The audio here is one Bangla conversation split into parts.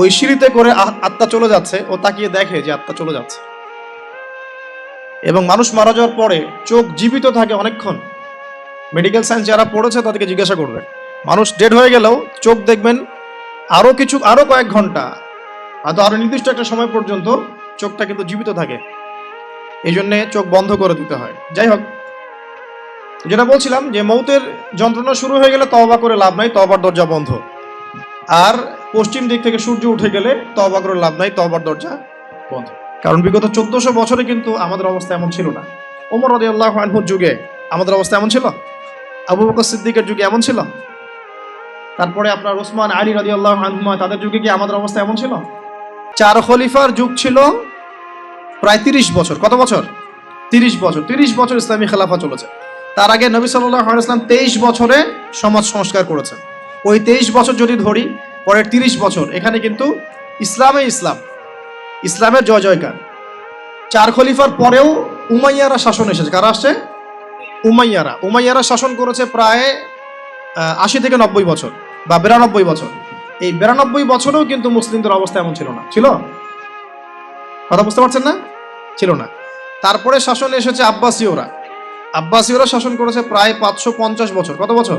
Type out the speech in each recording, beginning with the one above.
ওই সিঁড়িতে করে আত্মা চলে যাচ্ছে ও তাকিয়ে দেখে যে আত্মা চলে যাচ্ছে। এবং মানুষ মারা যাওয়ার পরে চোখ জীবিত থাকে অনেকক্ষণ। মেডিকেল সায়েন্স যারা পড়েছে তাদেরকে জিজ্ঞাসা করবেন মানুষ ডেড হয়ে গেলেও চোখ দেখবেন আরও কিছু আরও কয়েক ঘণ্টা। হয়তো আরও নির্দিষ্ট একটা সময় পর্যন্ত চোখটা কিন্তু জীবিত থাকে। এই জন্যে চোখ বন্ধ করে দিতে হয়। যাই হোক, যেটা বলছিলাম যে মৌতের যন্ত্রণা শুরু হয়ে গেলে তবা করে লাভ নাই তবার দরজা বন্ধ। আর পশ্চিম দিক থেকে সূর্য উঠে গেলে করে লাভ নাই তবার দরজা বন্ধ। কারণ বিগত চোদ্দশো বছরে কিন্তু আমাদের অবস্থা এমন ছিল না। ওমর রদি আল্লাহ আনহুর যুগে আমাদের অবস্থা এমন ছিল? আবু বকর সিদ্দিকের যুগে এমন ছিল? তারপরে আপনার ওসমান আলী রদি আল্লাহ আনহুমা তাদের যুগে কি আমাদের অবস্থা এমন ছিল? চার খলিফার যুগ ছিল প্রায় তিরিশ বছর। কত বছর? তিরিশ বছর। তিরিশ বছর ইসলামী খেলাফা চলেছে। তার আগে নবী সাল্লাহ ইসলাম তেইশ বছরে সমাজ সংস্কার করেছেন। ওই তেইশ বছর যদি ধরি, পরের তিরিশ বছর, এখানে কিন্তু ইসলামে ইসলাম, ইসলামের জয় জয়কার। চার খলিফার পরেও উমাইয়ারা শাসন এসেছে। কারা আসছে? উমাইয়ারা। উমাইয়ারা শাসন করেছে প্রায় আশি থেকে নব্বই বছর বা বিরানব্বই বছর। এই বিরানব্বই বছরেও কিন্তু মুসলিমদের অবস্থা এমন ছিল না। ছিল? কথা বুঝতে পারছেন না? ছিল না। তারপরে শাসন এসেছে আব্বাসীয়রা। আব্বাসীয়রা শাসন করেছে প্রায় পাঁচশো পঞ্চাশ বছর। কত বছর?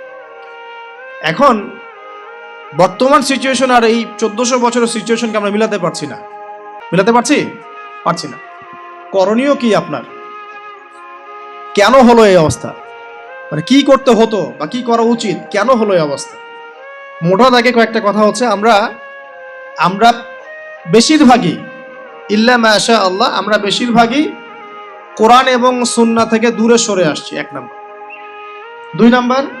এখন বর্তমান সিচুয়েশন আর এই চোদ্দশো বছরের সিচুয়েশনকে আমরা মিলাতে পারছি না। মিলাতে পারছি? পারছি না। করণীয় কি আপনার? কেন হলো এই অবস্থা? মানে কি করতে হতো বা কি করা উচিত? কেন হলো এই অবস্থা? মোটা দাগে কয়েকটা কথা হচ্ছে, আমরা আমরা বেশিরভাগই, ইল্লা মাশা আল্লাহ, আমরা বেশিরভাগই কোরআন এবং সুন্না থেকে দূরে সরে আসছি, এক নাম্বার। দুই নাম্বার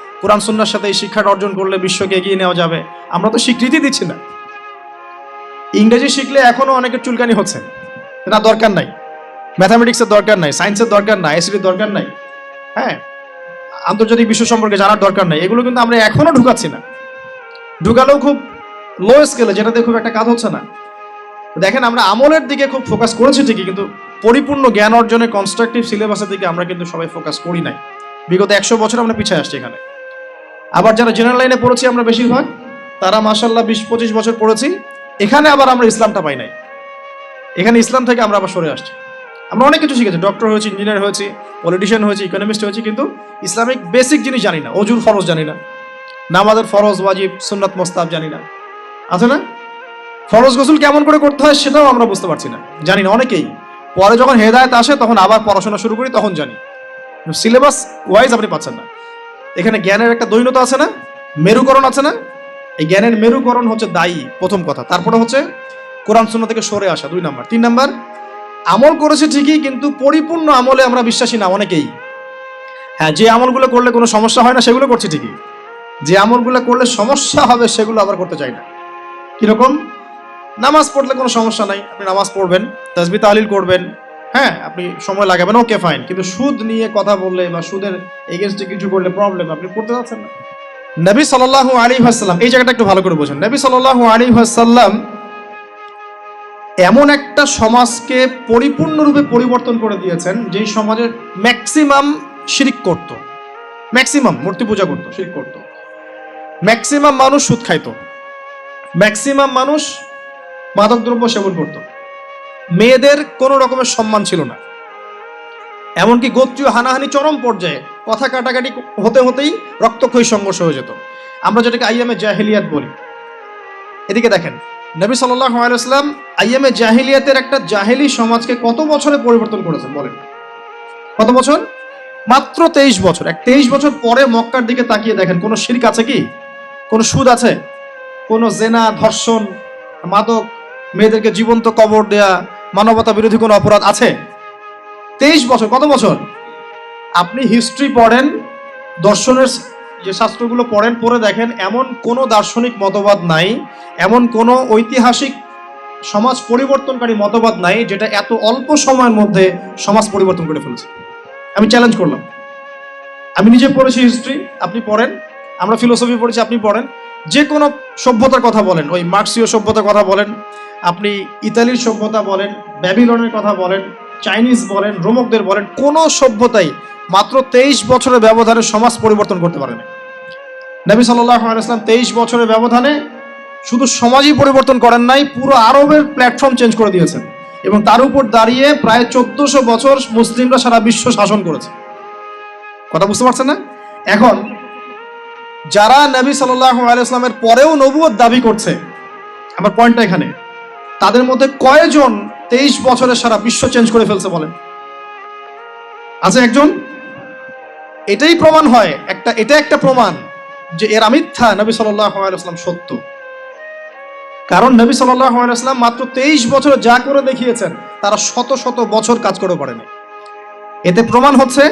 কোরআন সুন্নার সাথে এই শিক্ষাটা অর্জন করলে বিশ্বকে এগিয়ে নেওয়া যাবে। আমরা তো স্বীকৃতি দিচ্ছি না। ইংরেজি শিখলে এখনও অনেকের চুলকানি হচ্ছে। না দরকার নাই। ম্যাথামেটিক্সের দরকার নাই, সায়েন্সের দরকার নাই আইসিটির দরকার নাই। হ্যাঁ আন্তর্জাতিক বিশ্ব সম্পর্কে জানার দরকার নাই। এগুলো কিন্তু আমরা এখনও ঢুকাচ্ছি না। ঢুকালেও খুব লো স্কেলে যেটাতে খুব একটা কাজ হচ্ছে না। দেখেন, আমরা আমলের দিকে খুব ফোকাস করেছি ঠিকই, কিন্তু পরিপূর্ণ জ্ঞান অর্জনে কনস্ট্রাকটিভ সিলেবাসের দিকে আমরা কিন্তু সবাই ফোকাস করি নাই। বিগত একশো বছর আমরা পিছিয়ে আসছি এখানে। আবার যারা জেনারেল লাইনে পড়েছি আমরা বেশিরভাগ, তারা মাসাল্লাহ বিশ পঁচিশ বছর পড়েছি। এখানে আবার আমরা ইসলামটা পাই নাই। এখানে ইসলাম থেকে আমরা আবার সরে আসছি। আমরা অনেক কিছু শিখেছি। ডক্টর হয়েছি ইঞ্জিনিয়ার হয়েছি পলিটিশিয়ান হয়েছি ইকোনমিস্ট হয়েছি, কিন্তু ইসলামিক বেসিক জিনিস জানি না। অজুর ফরজ জানি না। নামাজের ফরজ, ওয়াজিব, সুন্নাত মোস্তাব জানি না। আছে না? ফরজ গোসল কেমন করে করতে হয় সেটাও আমরা বুঝতে পারছি না। জানি না, অনেকেই। পরে যখন হেদায়ত আসে, তখন আবার পড়াশোনা শুরু করি, তখন জানি। সিলেবাস ওয়াইজ আপনি পাচ্ছেন না। এখানে জ্ঞানের একটা দৈনতা আছে না? মেরুকরণ আছে না? এই জ্ঞানের মেরুকরণ হচ্ছে দায়ী, প্রথম কথা। তারপরে হচ্ছে কোরআন শূন্য থেকে সরে আসা, দুই নাম্বার। তিন নাম্বার, আমল করেছে ঠিকই, কিন্তু পরিপূর্ণ আমলে আমরা বিশ্বাসী না অনেকেই। হ্যাঁ যে আমলগুলো করলে কোনো সমস্যা হয় না, সেগুলো করছি ঠিকই। যে আমলগুলো করলে সমস্যা হবে, সেগুলো আবার করতে চাই না। কীরকম? নামাজ পড়লে কোনো সমস্যা নাই, আপনি নামাজ পড়বেন তাজবি তাহলিল করবেন হ্যাঁ আপনি সময় লাগাবেন ওকে ফাইন কিন্তু সুদ নিয়ে কথা বললে বা সুদের এগেনস্টে কিছু করলে প্রবলেম আপনি পড়তে যাচ্ছেন না। নবী সাল্লাহ আলী হাসাল্লাম এই জায়গাটা একটু ভালো করে বোঝেন। নবী সাল্লাহ আলী হাসাল্লাম এমন একটা সমাজকে পরিপূর্ণরূপে পরিবর্তন করে দিয়েছেন, যেই সমাজের ম্যাক্সিমাম শিরিক করত। ম্যাক্সিমাম মূর্তি পূজা করত, শিরিক করত। ম্যাক্সিমাম মানুষ সুদ খাইত। ম্যাক্সিমাম মানুষ মাদকদ্রব্য সেবন করত। মেয়েদের কোনো রকমের সম্মান ছিল না। এমনকি গোত্রীয় হানাহানি চরম পর্যায়ে কথা কাটাকাটি হতে হতেই রক্তক্ষয়ী সংঘর্ষ হয়ে যেত। আমরা যেটাকে আইএমএ জাহেলিয়াত বলি। এদিকে দেখেন, নবী সাল্লাহ আলাইসলাম আইএমএ জাহিলিয়াতের একটা জাহেলি সমাজকে কত বছরে পরিবর্তন করেছেন বলেন? কত বছর? মাত্র তেইশ বছর। এক তেইশ বছর পরে মক্কার দিকে তাকিয়ে দেখেন, কোনো শিরক আছে কি? কোনো সুদ আছে? কোনো জেনা, ধর্ষণ, মাদক মেয়েদেরকে জীবন্ত কবর দেয়া মানবতা বিরোধী কোনো অপরাধ আছে? তেইশ বছর, কত বছর? আপনি হিস্ট্রি পড়েন, দর্শনের যে শাস্ত্রগুলো পড়েন, পড়ে দেখেন, এমন কোনো দার্শনিক মতবাদ নাই, এমন কোনো ঐতিহাসিক সমাজ পরিবর্তনকারী মতবাদ নাই, যেটা এত অল্প সময়ের মধ্যে সমাজ পরিবর্তন করে ফেলছে। আমি চ্যালেঞ্জ করলাম। আমি নিজে পড়েছি হিস্ট্রি আপনি পড়েন, আমরা ফিলোসফি পড়েছি, আপনি পড়েন। যে কোনো সভ্যতার কথা বলেন, ওই মার্ক্সীয় সভ্যতার কথা বলেন আপনি ইতালির সভ্যতা বলেন, ব্যাবিলনের কথা বলেন, চাইনিজ বলেন, রোমকদের বলেন, কোনো সভ্যতাই মাত্র তেইশ বছরের ব্যবধানে সমাজ পরিবর্তন করতে পারে না নবী আলাইসলাম তেইশ বছরের ব্যবধানে শুধু সমাজই পরিবর্তন করেন নাই, পুরো আরবের প্ল্যাটফর্ম চেঞ্জ করে দিয়েছেন। এবং তার উপর দাঁড়িয়ে প্রায় চোদ্দশো বছর মুসলিমরা সারা বিশ্ব শাসন করেছে। কথা বুঝতে পারছেন না? এখন, যারা নবী সাল্লাহ আলাইসলামের পরেও নবুয়ত দাবি করছে, আমার পয়েন্টটা এখানে। তাদের মধ্যে কয়জন তেইশ বছরে সারা বিশ্ব চেঞ্জ করে ফেলছে বলেন? আছে একজন? এটাই প্রমাণ হয়, একটা, এটা একটা প্রমাণ যে এর মিথ্যা, নবী সাল্লাম সত্য। কারণ নবী সাল্লাম মাত্র তেইশ বছর যা করে দেখিয়েছেন, তারা শত শত বছর কাজ করে পারেনি এতে প্রমাণ হচ্ছে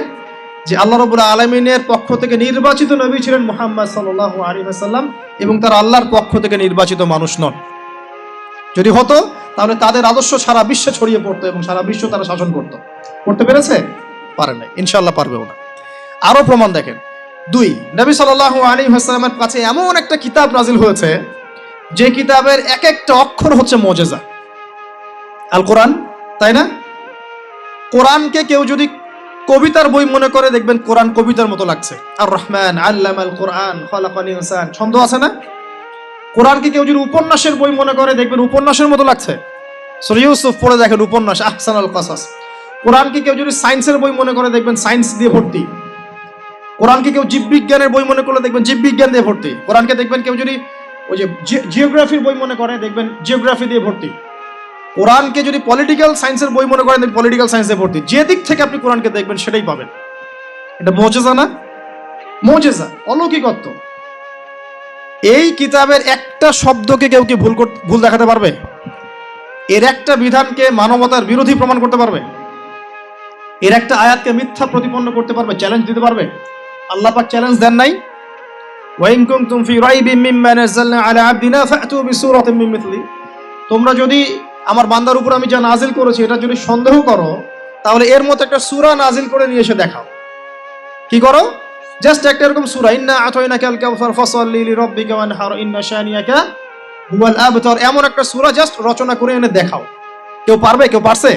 যে আল্লাহ রবুল্লা আলমিনের পক্ষ থেকে নির্বাচিত নবী ছিলেন মোহাম্মদ সাল্লাহ আলী সাল্লাম এবং তারা আল্লাহর পক্ষ থেকে নির্বাচিত মানুষ নন। যদি হতো, তাহলে তাদের আদর্শ সারা বিশ্বে ছড়িয়ে পড়তো এবং সারা বিশ্ব তারা শাসন করতো। করতে পেরেছে? পারে নাই। ইনশাল্লাহ পারবেও না আরও প্রমাণ দেখেন। দুই, নবী সাল্লাহ আলী হাসলামের কাছে এমন একটা কিতাব নাজিল হয়েছে, যে কিতাবের এক একটা অক্ষর হচ্ছে মজেজা। আল কোরআন, তাই না? কোরআনকে কেউ যদি কবিতার বই মনে করে, দেখবেন কোরআন কবিতার মতো লাগছে। আর রহমান আল্লাম আল কোরআন ইনসান, ছন্দ আছে না? কোরআনকে কেউ যদি উপন্যাসের বই মনে করে, দেখবেন উপন্যাসের মতো লাগছে। সরি ইউসুফ পড়ে দেখেন উপন্যাস আহসান আল কাসাস কোরআনকে কেউ যদি সায়েন্সের বই মনে করে, দেখবেন সায়েন্স দিয়ে ভর্তি। কোরআনকে কেউ জীববিজ্ঞানের বই মনে করলে, দেখবেন জীববিজ্ঞান দিয়ে ভর্তি। কোরআনকে দেখবেন কেউ যদি ওই যে জিওগ্রাফির বই মনে করে, দেখবেন জিওগ্রাফি দিয়ে ভর্তি। কোরআনকে যদি পলিটিক্যাল সায়েন্সের বই মনে করেন পলিটিক্যাল সায়েন্সে ভর্তি। যে দিক থেকে আপনি কোরআনকে দেখবেন, সেটাই পাবেন। এটা মজেজা না? মজেজা, অলৌকিকত্ব। এই কিতাবের একটা শব্দকে কেউ কি ভুল ভুল দেখাতে পারবে? এর একটা বিধানকে মানবতার বিরোধী প্রমাণ করতে পারবে? এর একটা আয়াতকে মিথ্যা প্রতিপন্ন করতে পারবে? চ্যালেঞ্জ দিতে পারবে? আল্লাহ পাক চ্যালেঞ্জ দেন নাই? ওয়াইন কুনতুম ফি রাইবিম মিম্মা নাযালনা আলা আবদিনা ফাতু বিসূরাতিন মিন মিথলি। তোমরা যদি আমার বান্দার উপর আমি যা নাজিল করেছি এটা যদি সন্দেহ করো, তাহলে এর মতো একটা সূরা নাজিল করে নিয়ে এসে দেখাও। কি করো? জাস্ট একটা এরকম সূরা, ইন্না আতাইনাকা আল কাউসার ফাসাল্লি লিরাব্বিকা ওয়ানহার, ইন্না শানিয়াকা হুয়াল আবতার। এমন একটা সূরা জাস্ট রচনা করে এনে দেখাও। কেউ পারবে? কেউ পারছে?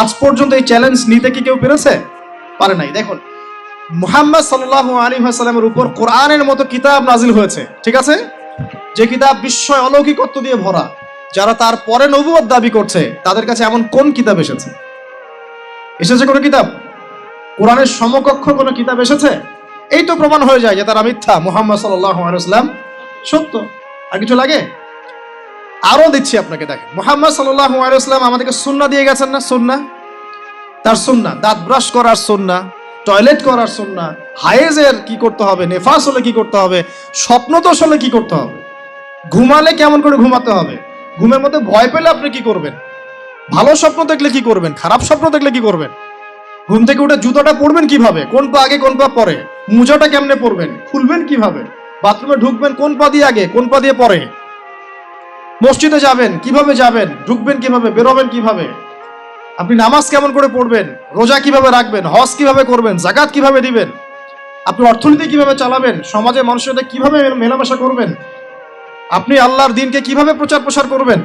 আজ পর্যন্ত এই চ্যালেঞ্জ নিতে কি কেউ পেরেছে? পারে নাই। দেখুন, মুহাম্মদ সাল্লাহ আলী সাল্লামের উপর কোরআনের মতো কিতাব নাজিল হয়েছে। ঠিক আছে? যে কিতাব বিস্ময় অলৌকিকত্ব দিয়ে ভরা, যারা তার পরে নবুয়ত দাবি করছে, তাদের কাছে এমন কোন কিতাব এসেছে? এসেছে কোনো কিতাব? কোরআনের সমকক্ষ কোনো কিতাব এসেছে? এই তো প্রমাণ হয়ে যায় যে তারা মিথ্যা। মোহাম্মদ আলাইসলাম সত্য। আর কিছু লাগে? আরও দিচ্ছি আপনাকে, দেখেন। মোহাম্মদ আলাইসলাম আমাদেরকে সুন্না দিয়ে গেছেন না? সুন্না তার সুন্না দাঁত ব্রাশ করার সুন্না টয়লেট করার সুন্না হায়েজের কি করতে হবে, নেফাস হলে কি করতে হবে স্বপ্ন দোষ হলে কি করতে হবে? ঘুমালে কেমন করে ঘুমাতে হবে? ঘুমের মধ্যে ভয় পেলে আপনি কি করবেন? ভালো স্বপ্ন দেখলে কি করবেন? খারাপ স্বপ্ন দেখলে কি করবেন? ঘুম থেকে উঠে জুতোটা পরবেন কীভাবে? কোন পা আগে, কোন পা পরে? মুজাটা কেমনে পরবেন? খুলবেন কীভাবে? বাথরুমে ঢুকবেন কোন পা দিয়ে আগে, কোন পা দিয়ে পরে? মসজিদে যাবেন, কীভাবে যাবেন? ঢুকবেন কীভাবে? বেরোবেন কীভাবে? আপনি নামাজ কেমন করে পড়বেন? রোজা কীভাবে রাখবেন? হজ কীভাবে করবেন? জাকাত কীভাবে দিবেন? আপনি অর্থনীতি কীভাবে চালাবেন? সমাজে মানুষের সাথে কীভাবে মেলামেশা করবেন? আপনি আল্লাহর দিনকে কীভাবে প্রচার প্রসার করবেন?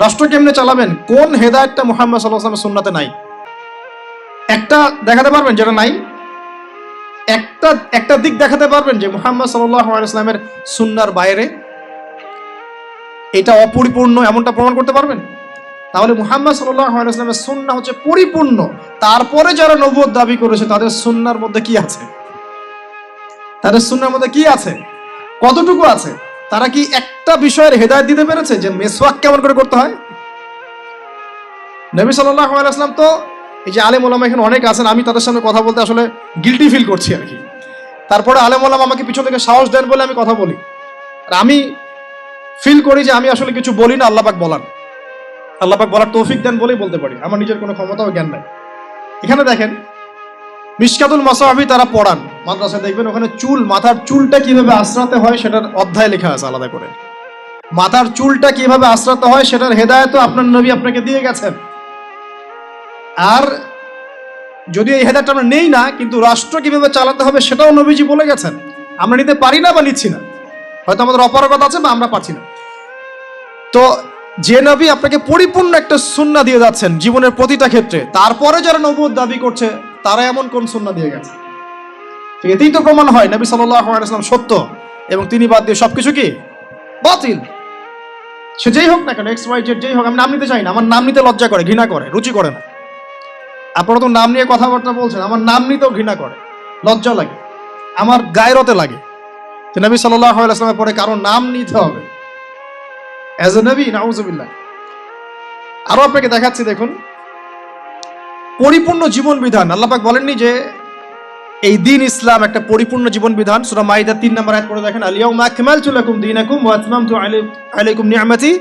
রাষ্ট্র কেমনে চালাবেন? কোন হেদায়তটা মোহাম্মদ সাল্লাহ আসলামের সুন্নাতে নাই? একটা দেখাতে পারবেন যেটা নাই? একটা একটা দিক দেখাতে পারবেন যে মুহাম্মদ আলাইসলামের সুন্নার বাইরে এটা অপরিপূর্ণ এমনটা প্রমাণ করতে পারবেন? তাহলে মুহাম্মদ আলাইসলামের সুন্না হচ্ছে পরিপূর্ণ। তারপরে যারা নবুয়ত দাবি করেছে, তাদের সুন্নার মধ্যে কি আছে? তাদের সুন্নার মধ্যে কি আছে? কতটুকু আছে? তারা কি একটা বিষয়ের হেদায়ত দিতে পেরেছে যে মেসওয়াক কেমন করে করতে হয়? নবী সাল্লাহ তো এই যে আলেম ওলামা এখানে অনেক আছেন, আমি তাদের সামনে কথা বলতে আসলে গিলটি ফিল করছি আর কি। তারপরে আলেম ওলামা আমাকে পিছন থেকে সাহস দেন বলে আমি কথা বলি। আর আমি ফিল করি যে আমি আসলে কিছু বলি না, আল্লাপাক বলার। আল্লাপাক বলার তৌফিক দেন বলেই বলতে পারি। আমার নিজের কোনো ক্ষমতা ও জ্ঞান নাই। এখানে দেখেন, মিসকাতুল মাসাহাবি তারা পড়ান। মাদ্রাসায় দেখবেন ওখানে চুল, মাথার চুলটা কীভাবে আশ্রাতে হয় সেটার অধ্যায় লেখা আছে আলাদা করে। মাথার চুলটা কীভাবে আশ্রাতে হয় সেটার হেদায়ত আপনার নবী আপনাকে দিয়ে গেছেন। আর যদি এই হেদায়তটা আমরা নেই না, কিন্তু রাষ্ট্র কীভাবে চালাতে হবে সেটাও নবীজি বলে গেছেন। আমরা নিতে পারি না বা নিচ্ছি না। হয়তো আমাদের অপারগতা আছে বা আমরা পারছি না। তো যে নবী আপনাকে পরিপূর্ণ একটা সুন্না দিয়ে যাচ্ছেন জীবনের প্রতিটা ক্ষেত্রে, তারপরে যারা নবুদ দাবি করছে, তারা এমন কোন সুন্না দিয়ে গেছে? এতেই তো প্রমাণ হয়, নবী সাল্লাম সত্য। এবং তিনি বাদ দিয়ে সবকিছু কি? বাতিল। সে যেই হোক না কেন এক্স ওয়াই জেড যেই হোক, আমি নাম নিতে চাই না। আমার নাম নিতে লজ্জা করে, ঘৃণা করে, রুচি করে না। আপনারা তো নাম নিয়ে কথাবার্তা বলছেন, আমার নাম নিতেও ঘৃণা করে, লজ্জা লাগে, আমার গায়রতে লাগে যে নবী সাল্লাহ আসলামের পরে কারও নাম নিতে হবে। অ্যাজ এ নবী, নাউজুবিল্লাহ। আরও আপনাকে দেখাচ্ছি, দেখুন। পরিপূর্ণ জীবন বিধান আল্লাপাক বলেননি যে এই দিন ইসলাম একটা পরিপূর্ণ জীবন বিধান, সুরা মাইদা তিন নম্বর আয়াত করে দেখেন আলিয়াউমা আকমালতু লাকুম দীনাকুম ওয়া আতমামতু আলাই- আলাইকুম নি'মাতি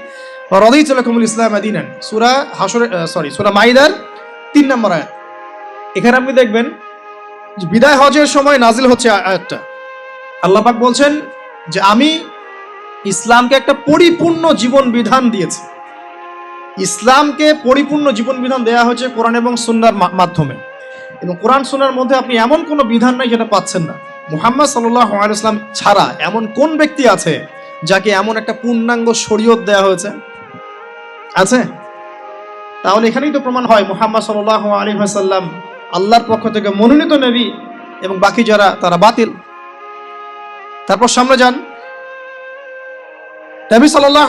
ওয়া রাদিতু লাকুমুল ইসলাম দীনান। সূরা হাসর সরি সূরা মাইদার তিন নম্বর আয়াত। এখানে আপনি দেখবেন বিদায় হজের সময় নাজিল হচ্ছে আয়াতটা। আল্লাহ পাক বলছেন যে আমি ইসলামকে একটা পরিপূর্ণ জীবন বিধান দিয়েছি। ইসলামকে পরিপূর্ণ জীবন বিধান দেওয়া হয়েছে কোরআন এবং সুন্নার মাধ্যমে। এবং কোরআন সুন্নার মধ্যে আপনি এমন কোনো বিধান নাই যেটা পাচ্ছেন না। মুহাম্মদ আলাইসলাম ছাড়া এমন কোন ব্যক্তি আছে যাকে এমন একটা পূর্ণাঙ্গ শরীয়ত দেওয়া হয়েছে? আছে? তাহলে এখানেই তো প্রমাণ হয়, মোহাম্মদ সাল্লাহ আলী সাল্লাম আল্লাহর পক্ষ থেকে মনোনীত নবী এবং বাকি যারা, তারা বাতিল। তারপর সামনে যান। নবী সাল্লাহ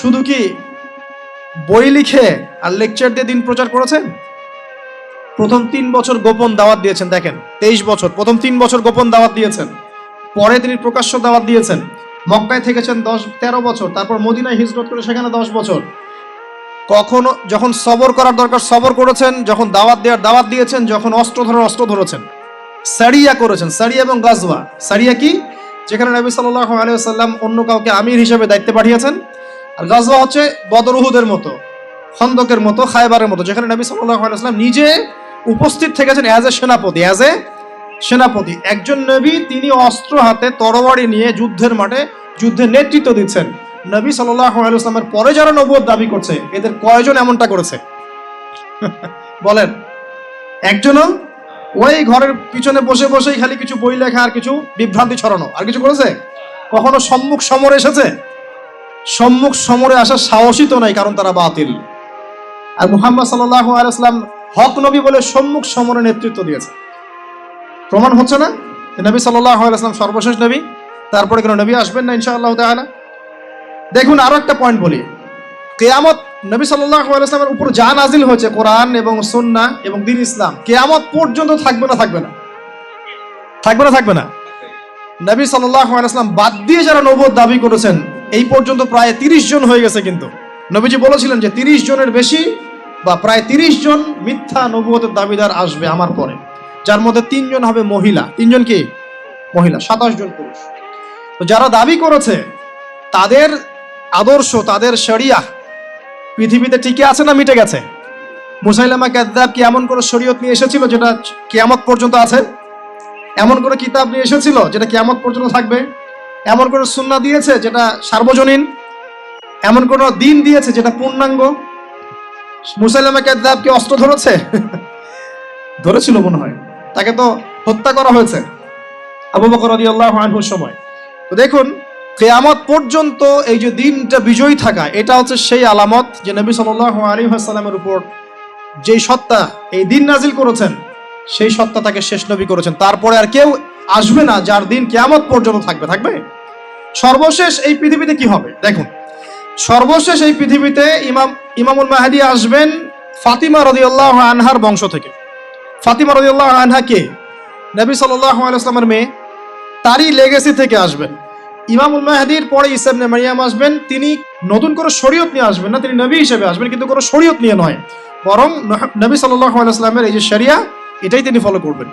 শুধু কি বই লিখে আর লেকচার দিয়ে দিন প্রচার করেছেন? প্রথম তিন বছর গোপন দাওয়াত দিয়েছেন, দেখেন, তেইশ বছর, প্রথম তিন বছর গোপন দাওয়াত দিয়েছেন। পরে তিনি প্রকাশ্য দাওয়াত দিয়েছেন। মক্কায় থেকেছেন দশ, তেরো বছর, তারপর মদিনায় হিজরত করে সেখানে দশ বছর। কখনো যখন সবর করার দরকার, সবর করেছেন, যখন দাওয়াত দেওয়ার দাওয়াত দিয়েছেন, যখন অস্ত্র ধরার অস্ত্র ধরেছেন। সারিয়া করেছেন, সারিয়া এবং গাজওয়া। সারিয়া কি? যেখানে নবী সাল্লাহ আলিয়াল্লাম অন্য কাউকে আমির হিসেবে দায়িত্বে পাঠিয়েছেন। আর গাজওয়া হচ্ছে বদরুহুদের মতো, খন্দকের মতো, খায়বারের মতো, যেখানে নবী সাল্লাহ আলাইসলাম নিজে উপস্থিত থেকেছেন অ্যাজ এ সেনাপতি অ্যাজ এ সেনাপতি। একজন নবী, তিনি অস্ত্র হাতে তরবারি নিয়ে যুদ্ধের মাঠে যুদ্ধের নেতৃত্ব দিচ্ছেন। নবী সাল্লাহ আলাইসলামের পরে যারা নবুয়ত দাবি করছে, এদের কয়জন এমনটা করেছে? বলেন। একজনও ওই ঘরের পিছনে বসে বসেই খালি কিছু বই লেখা আর কিছু বিভ্রান্তি ছড়ানো। আর কিছু করেছে? কখনো সম্মুখ সমরে এসেছে? সম্মুখ সমরে আসার সাহসই তো নাই, কারণ তারা বাতিল। আর মুহাম্মদ সাল্লাহ আলাইসলাম হক নবী বলে সম্মুখ সমরে নেতৃত্ব দিয়েছে। প্রমাণ হচ্ছে না নবী সাল্লাহ আলাইসলাম সর্বশেষ নবী, তারপরে কোনো নবী আসবেন না ইনশাআল্লাহ তাআলা। দেখুন, আরও একটা পয়েন্ট বলি। কেয়ামত নবী আলাইসলামের উপর যা নাজিল হয়েছে, কোরআন এবং সুন্না এবং দিন ইসলাম, কেয়ামত পর্যন্ত থাকবে না থাকবে না। থাকবে না থাকবে না। নবী আলাইসলাম বাদ দিয়ে যারা নবদ দাবি করেছেন, এই পর্যন্ত প্রায় তিরিশ জন হয়ে গেছে কিন্তু। নবীজি বলেছিলেন যে তিরিশ জনের বেশি বা প্রায় তিরিশ জন মিথ্যা নবুয়তের দাবিদার আসবে আমার পরে। যার মধ্যে তিনজন হবে মহিলা। তিনজন কি? মহিলা, সাতাশ জন পুরুষ। তো যারা দাবি করেছে, তাদের আদর্শ তাদের শরিয়া। পৃথিবীতে টিকে আছে না মিটে গেছে? মুসাইলামা কাদ্দাব কি এমন কোনো শরীয়ত নিয়ে এসেছিল যেটা কেয়ামত পর্যন্ত আছে? এমন কোনো কিতাব নিয়ে এসেছিল যেটা কেয়ামত পর্যন্ত থাকবে? এমন কোনো সুন্না দিয়েছে যেটা সার্বজনীন? এমন কোনো দিন দিয়েছে যেটা পূর্ণাঙ্গ? মুসাইলামা কাদ্দাব কি অস্ত্র ধরেছে? ধরেছিল মনে হয়। তাকে তো হত্যা করা হয়েছে। আবু বকর রাদিয়াল্লাহু আনহুর সময়। তো দেখুন কেয়ামত পর্যন্ত এই যে দিনটা বিজয়ী থাকা, এটা হচ্ছে সেই আলামত যে নবী সাল আলী সাল্লামের উপর যেই সত্তা এই দিন নাজিল করেছেন, সেই সত্তা তাকে শেষ নবী করেছেন। তারপরে আর কেউ আসবে না যার দিন কেয়ামত পর্যন্ত থাকবে। থাকবে? সর্বশেষ এই পৃথিবীতে কি হবে? দেখুন, সর্বশেষ এই পৃথিবীতে ইমাম, ইমামুল মাহাদি আসবেন ফাতিমা রদিউল্লাহ আনহার বংশ থেকে। ফাতিমা রদিউল্লাহ আনহা কে? নবী সাল্লাহ আলাইসলামের মেয়ে, তারই লেগেসি থেকে আসবেন। ইমামুল মাহাদির পরে ইসাবনে মারিয়াম আসবেন, তিনি নতুন করে শরীয়ত নিয়ে আসবেন না, তিনি নবী হিসেবে আসবেন, কিন্তু কোনো শরীয়ত নিয়ে নয়। বরং নবী সাল্লাহ এই যে শরিয়া, এটাই তিনি ফলো করবেন।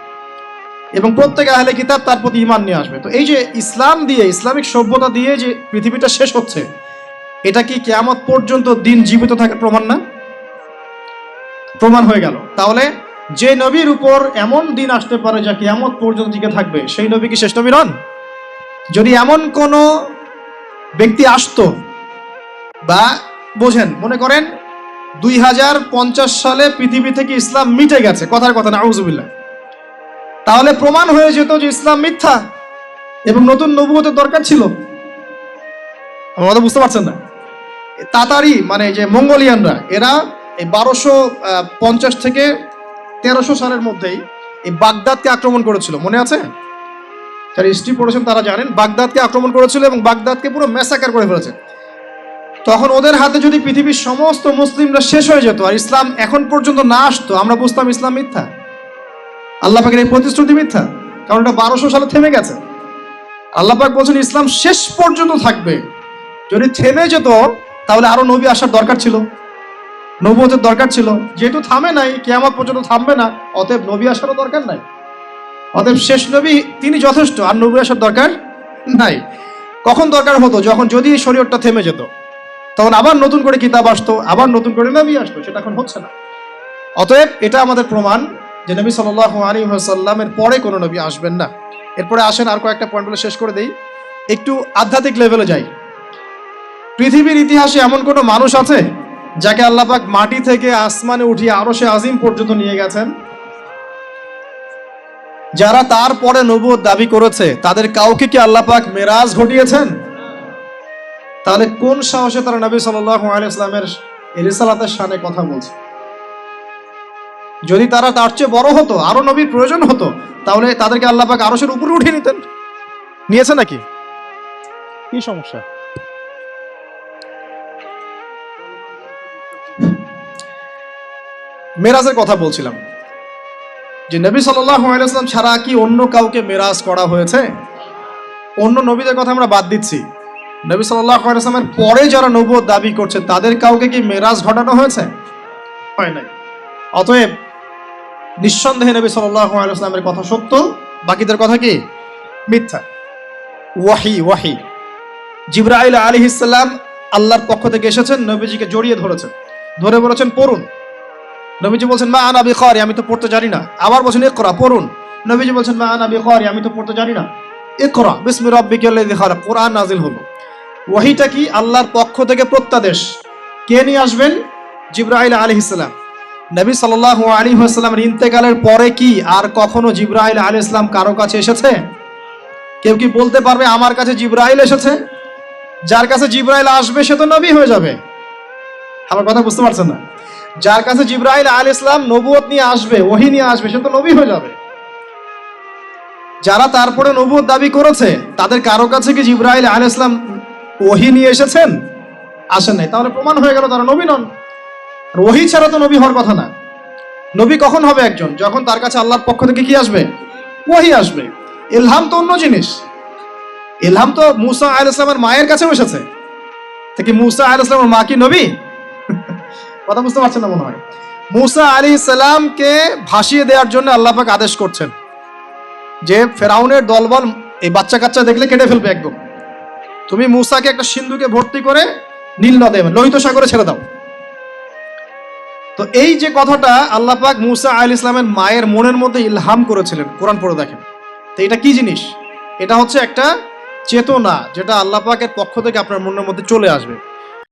এবং প্রত্যেক আহলে কিতাব তার প্রতি ইমান নিয়ে আসবে। তো এই যে ইসলাম দিয়ে, ইসলামিক সভ্যতা দিয়ে যে পৃথিবীটা শেষ হচ্ছে, এটা কি কেয়ামত পর্যন্ত দিন জীবিত থাকার প্রমাণ না? প্রমাণ হয়ে গেল। তাহলে যে নবীর উপর এমন দিন আসতে পারে যা কেয়ামত পর্যন্ত টিকে থাকবে, সেই নবী কি নবী নন? যদি এমন কোন ব্যক্তি আসতো বা বোঝেন, মনে করেন দুই হাজার পঞ্চাশ সালে পৃথিবী থেকে ইসলাম মিটে গেছে, কথার কথা না আউজুবিল্লাহ তাহলে প্রমাণ হয়ে যেত যে ইসলাম মিথ্যা এবং নতুন নবুয়তের দরকার ছিল। আমার কথা বুঝতে পারছেন না? তাতারি মানে যে মঙ্গোলিয়ানরা, এরা এই বারোশো পঞ্চাশ থেকে তেরোশো সালের মধ্যেই এই বাগদাদকে আক্রমণ করেছিল। মনে আছে? যারা হিস্ট্রি পড়েছেন, তারা জানেন, বাগদাদকে আক্রমণ করেছিল এবং বাগদাদকে পুরো ম্যাসাকার করে ফেলেছে। তখন ওদের হাতে যদি পৃথিবীর সমস্ত মুসলিমরা শেষ হয়ে যেত আর ইসলাম এখন পর্যন্ত না আসতো, আমরা বুঝতাম ইসলাম মিথ্যা। আল্লাহ পাকের এই প্রতিশ্রুতি মিথ্যা, কারণ এটা বারোশো সালে থেমে গেছে। আল্লাহ পাক বলছেন, ইসলাম শেষ পর্যন্ত থাকবে। যদি থেমে যেত, তাহলে আরও নবী আসার দরকার ছিল। নবুয়তের দরকার ছিল। যেহেতু থামে নাই, কেয়ামত পর্যন্ত থামবে না, অতএব নবী আসারও দরকার নাই। অতএব শেষ নবী, তিনি যথেষ্ট। আর নবী আসার দরকার নাই। কখন দরকার হতো? যখন যদি শরীরটা থেমে যেত। তখন আবার নতুন করে কিতাব আসতো, আবার নতুন করে নবী আসতো। সেটা এখন হচ্ছে না। অতএব এটা আমাদের প্রমাণ যে নবী সাল আলী সাল্লামের পরে কোনো নবী আসবেন না। এরপরে আসেন, আর কয়েকটা পয়েন্ট বলে শেষ করে দেই। একটু আধ্যাত্মিক লেভেলে যাই। পৃথিবীর ইতিহাসে এমন কোনো মানুষ আছে যাকে আল্লাপাক মাটি থেকে আসমানে উঠিয়ে আরও সে আজিম পর্যন্ত নিয়ে গেছেন? যারা তারপরে নবুয়ত দাবি করেছে, তাদের কাউকে কি আল্লাপাক মেরাজ ঘটিয়েছেন? তাহলে কোন সাহসে তারা নবী সাল্লামের রিসালাতের সানে কথা বলছে? যদি তারা তার চেয়ে বড় হতো, আরও নবীর প্রয়োজন হতো, তাহলে তাদেরকে আল্লাপাক আরশের উপরে উঠিয়ে নিতেন। নিয়েছে নাকি? কি সমস্যা? মেরাজের কথা বলছিলাম। যে নবী সাল্লাম ছাড়া কি অন্য কাউকে মেরাজ করা হয়েছে? অন্য নবীদের কথা আমরা বাদ দিচ্ছি। নবী সাল্লামের পরে যারা নব দাবি করছে, তাদের কাউকে কি মেরাজ ঘটানো হয়েছে? হয় নাই। অতএব নিঃসন্দেহে নবী সাল্লামের কথা সত্য, বাকিদের কথা কি? মিথ্যা। ওয়াহি ওয়াহি। জিব্রাইল আলী ইসলাম আল্লাহর পক্ষ থেকে এসেছেন, নবীজিকে জড়িয়ে ধরেছেন। ধরে বলেছেন, পড়ুন। নবীজি বলছেন, মা আনাবি খরি আমি তো পড়তে জানি না। আবার বলছেন, ইকরা, পড়ুন। নবীজি বলছেন, মা আনাবি করি আমি তো পড়তে জানি না। ইকরা, বিসমি রব্বিকাল্লাযী খালাক। কোরআন নাজিল হলো। ওয়াহিটা কি? আল্লাহর পক্ষ থেকে প্রত্যাদেশ। কে নিয়ে আসবেন? জিব্রাইল আলাইহিস সালাম। নবী সাল্লাল্লাহু আলাইহি ওয়াসাল্লামের ইন্তেকালের পরে কি আর কখনো জিব্রাইল আলাইহিস সালাম কারও কাছে এসেছে? কেউ কি বলতে পারবে, আমার কাছে জিব্রাইল এসেছে যার কাছে জিব্রাইল আসবে, সে তো নবী হয়ে যাবে। আমার কথা বুঝতে পারছেন না? যার কাছে জিব্রাইল আল ইসলাম নবুয়ত নিয়ে আসবে, ওহি নিয়ে আসবে, সে তো নবী হয়ে যাবে। যারা তারপরে নবুয়ত দাবি করেছে, তাদের কারও কাছে কি জিব্রাইল আল ইসলাম ওহি নিয়ে এসেছেন? আসেন নাই। তাহলে প্রমাণ হয়ে গেল তারা নবী নন। ওহি ছাড়া তো নবী হওয়ার কথা না। নবী কখন হবে একজন? যখন তার কাছে আল্লাহর পক্ষ থেকে কি আসবে? ওহি আসবে। এলহাম তো অন্য জিনিস। এলহাম তো মুসা আল ইসলামের মায়ের কাছেও এসেছে। থেকে মুসা আল ইসলামের মা কি নবী? কথা বুঝতে পারছেন না মনে হয়। মুসা আলী সালামকে ভাসিয়ে দেওয়ার জন্য আল্লাহ পাক আদেশ করছেন যে ফেরাউনের দলবল এই বাচ্চা কাচ্চা দেখলে কেটে ফেলবে একদম। তুমি মুসাকে একটা সিন্ধুকে ভর্তি করে নীল নদে লোহিত সাগরে ছেড়ে দাও। তো এই যে কথাটা আল্লাহ পাক মুসা আল ইসলামের মায়ের মনের মধ্যে ইলহাম করেছিলেন, কোরআন পড়ে দেখেন। তো এটা কি জিনিস? এটা হচ্ছে একটা চেতনা যেটা আল্লাহ পাকের পক্ষ থেকে আপনার মনের মধ্যে চলে আসবে।